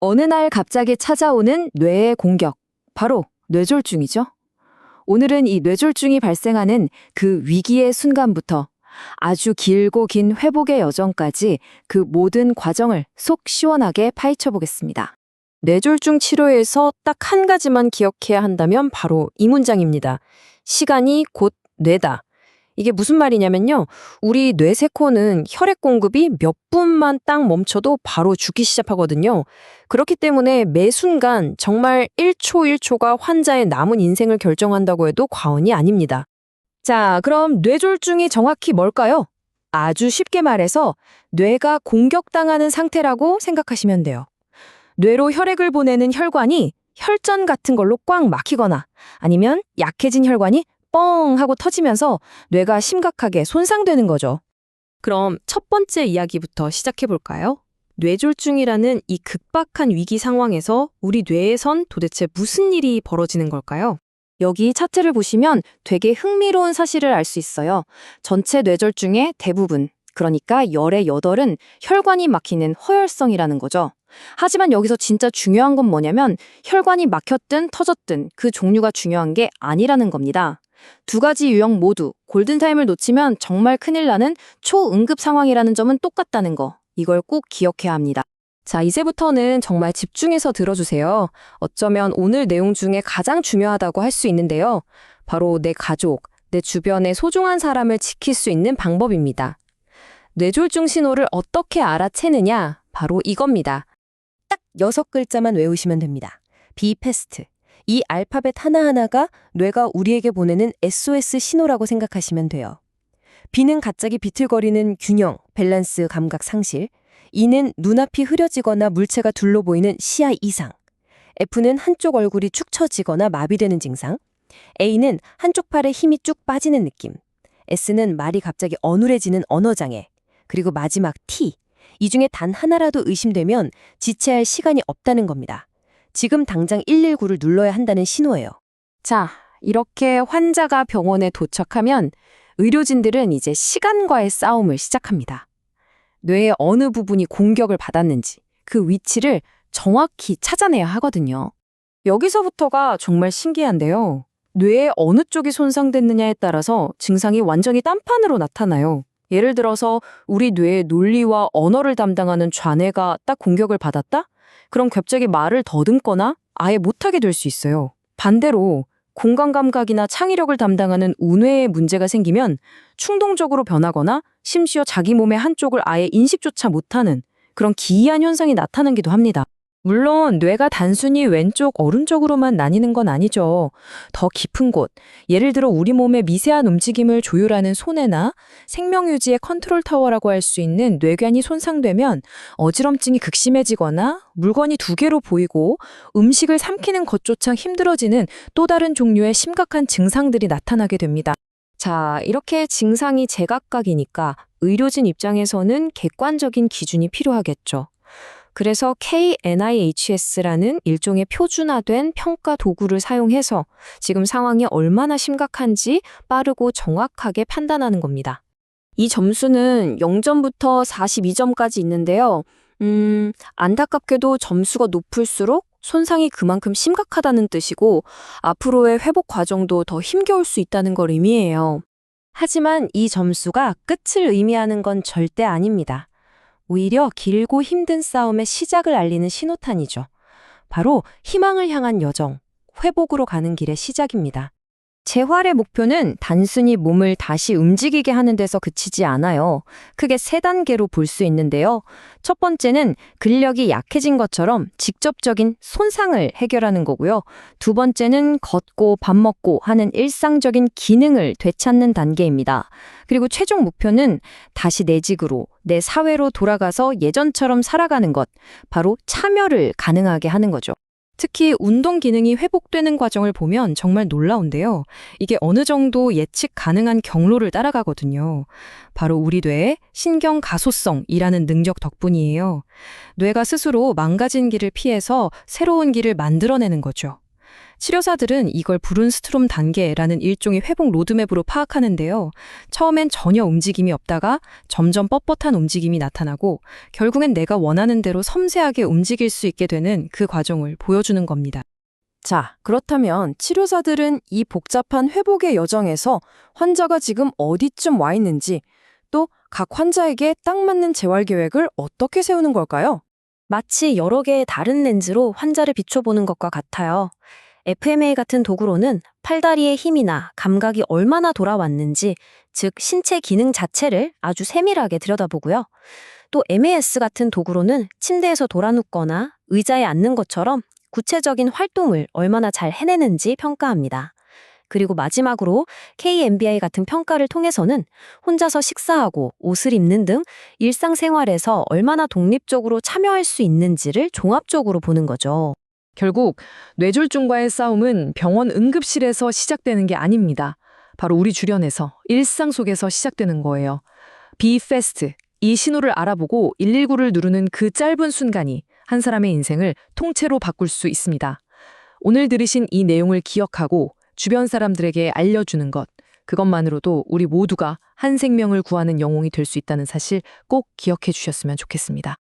어느 날 갑자기 찾아오는 뇌의 공격. 바로 뇌졸중이죠. 오늘은 이 뇌졸중이 발생하는 그 위기의 순간부터 아주 길고 긴 회복의 여정까지 그 모든 과정을 속 시원하게 파헤쳐 보겠습니다. 뇌졸중 치료에서 딱 한 가지만 기억해야 한다면 바로 이 문장입니다. 시간이 곧 뇌다. 이게 무슨 말이냐면요. 우리 뇌세포는 혈액 공급이 몇 분만 딱 멈춰도 바로 죽기 시작하거든요. 그렇기 때문에 매 순간 정말 1초 1초가 환자의 남은 인생을 결정한다고 해도 과언이 아닙니다. 자, 그럼 뇌졸중이 정확히 뭘까요? 아주 쉽게 말해서 뇌가 공격당하는 상태라고 생각하시면 돼요. 뇌로 혈액을 보내는 혈관이 혈전 같은 걸로 꽉 막히거나 아니면 약해진 혈관이 뻥 하고 터지면서 뇌가 심각하게 손상되는 거죠. 그럼 첫 번째 이야기부터 시작해 볼까요? 뇌졸중이라는 이 극박한 위기 상황에서 우리 뇌에선 도대체 무슨 일이 벌어지는 걸까요? 여기 차트를 보시면 되게 흥미로운 사실을 알 수 있어요. 전체 뇌졸중의 대부분, 그러니까 열의 여덟은 혈관이 막히는 허혈성이라는 거죠. 하지만 여기서 진짜 중요한 건 뭐냐면 혈관이 막혔든 터졌든 그 종류가 중요한 게 아니라는 겁니다. 두 가지 유형 모두 골든타임을 놓치면 정말 큰일 나는 초응급 상황이라는 점은 똑같다는 거. 이걸 꼭 기억해야 합니다. 자, 이제부터는 정말 집중해서 들어주세요. 어쩌면 오늘 내용 중에 가장 중요하다고 할 수 있는데요. 바로 내 가족, 내 주변의 소중한 사람을 지킬 수 있는 방법입니다. 뇌졸중 신호를 어떻게 알아채느냐? 바로 이겁니다. 딱 여섯 글자만 외우시면 됩니다. 비패스트. 이 알파벳 하나하나가 뇌가 우리에게 보내는 SOS 신호라고 생각하시면 돼요. B는 갑자기 비틀거리는 균형, 밸런스 감각 상실. E는 눈앞이 흐려지거나 물체가 둘러 보이는 시야 이상. F는 한쪽 얼굴이 축 처지거나 마비되는 증상. A는 한쪽 팔에 힘이 쭉 빠지는 느낌. S는 말이 갑자기 어눌해지는 언어장애. 그리고 마지막 T. 이 중에 단 하나라도 의심되면 지체할 시간이 없다는 겁니다. 지금 당장 119를 눌러야 한다는 신호예요. 자, 이렇게 환자가 병원에 도착하면 의료진들은 이제 시간과의 싸움을 시작합니다. 뇌의 어느 부분이 공격을 받았는지 그 위치를 정확히 찾아내야 하거든요. 여기서부터가 정말 신기한데요. 뇌의 어느 쪽이 손상됐느냐에 따라서 증상이 완전히 딴판으로 나타나요. 예를 들어서 우리 뇌의 논리와 언어를 담당하는 좌뇌가 딱 공격을 받았다? 그럼 갑자기 말을 더듬거나 아예 못하게 될 수 있어요. 반대로 공간 감각이나 창의력을 담당하는 우뇌에 문제가 생기면 충동적으로 변하거나 심지어 자기 몸의 한쪽을 아예 인식조차 못하는 그런 기이한 현상이 나타나기도 합니다. 물론 뇌가 단순히 왼쪽 오른쪽으로만 나뉘는 건 아니죠. 더 깊은 곳, 예를 들어 우리 몸의 미세한 움직임을 조율하는 손해나 생명 유지의 컨트롤 타워라고 할 수 있는 뇌관이 손상되면 어지럼증이 극심해지거나 물건이 두 개로 보이고 음식을 삼키는 것조차 힘들어지는 또 다른 종류의 심각한 증상들이 나타나게 됩니다. 자, 이렇게 증상이 제각각이니까 의료진 입장에서는 객관적인 기준이 필요하겠죠. 그래서 KNIHS라는 일종의 표준화된 평가 도구를 사용해서 지금 상황이 얼마나 심각한지 빠르고 정확하게 판단하는 겁니다. 이 점수는 0점부터 42점까지 있는데요. 음, 안타깝게도 점수가 높을수록 손상이 그만큼 심각하다는 뜻이고 앞으로의 회복 과정도 더 힘겨울 수 있다는 걸 의미해요. 하지만 이 점수가 끝을 의미하는 건 절대 아닙니다. 오히려 길고 힘든 싸움의 시작을 알리는 신호탄이죠. 바로 희망을 향한 여정, 회복으로 가는 길의 시작입니다. 재활의 목표는 단순히 몸을 다시 움직이게 하는 데서 그치지 않아요. 크게 세 단계로 볼 수 있는데요. 첫 번째는 근력이 약해진 것처럼 직접적인 손상을 해결하는 거고요. 두 번째는 걷고 밥 먹고 하는 일상적인 기능을 되찾는 단계입니다. 그리고 최종 목표는 다시 내 직으로, 내 사회로 돌아가서 예전처럼 살아가는 것, 바로 참여를 가능하게 하는 거죠. 특히 운동 기능이 회복되는 과정을 보면 정말 놀라운데요. 이게 어느 정도 예측 가능한 경로를 따라가거든요. 바로 우리 뇌의 신경 가소성이라는 능력 덕분이에요. 뇌가 스스로 망가진 길을 피해서 새로운 길을 만들어내는 거죠. 치료사들은 이걸 브룬스트롬 단계라는 일종의 회복 로드맵으로 파악하는데요. 처음엔 전혀 움직임이 없다가 점점 뻣뻣한 움직임이 나타나고 결국엔 내가 원하는 대로 섬세하게 움직일 수 있게 되는 그 과정을 보여주는 겁니다. 자, 그렇다면 치료사들은 이 복잡한 회복의 여정에서 환자가 지금 어디쯤 와 있는지 또 각 환자에게 딱 맞는 재활 계획을 어떻게 세우는 걸까요? 마치 여러 개의 다른 렌즈로 환자를 비춰보는 것과 같아요. FMA 같은 도구로는 팔다리의 힘이나 감각이 얼마나 돌아왔는지, 즉 신체 기능 자체를 아주 세밀하게 들여다보고요. 또 MAS 같은 도구로는 침대에서 돌아눕거나 의자에 앉는 것처럼 구체적인 활동을 얼마나 잘 해내는지 평가합니다. 그리고 마지막으로 KMBI 같은 평가를 통해서는 혼자서 식사하고 옷을 입는 등 일상생활에서 얼마나 독립적으로 참여할 수 있는지를 종합적으로 보는 거죠. 결국 뇌졸중과의 싸움은 병원 응급실에서 시작되는 게 아닙니다. 바로 우리 주변에서 일상 속에서 시작되는 거예요. Be fast. 이 신호를 알아보고 119를 누르는 그 짧은 순간이 한 사람의 인생을 통째로 바꿀 수 있습니다. 오늘 들으신 이 내용을 기억하고 주변 사람들에게 알려주는 것, 그것만으로도 우리 모두가 한 생명을 구하는 영웅이 될 수 있다는 사실 꼭 기억해 주셨으면 좋겠습니다.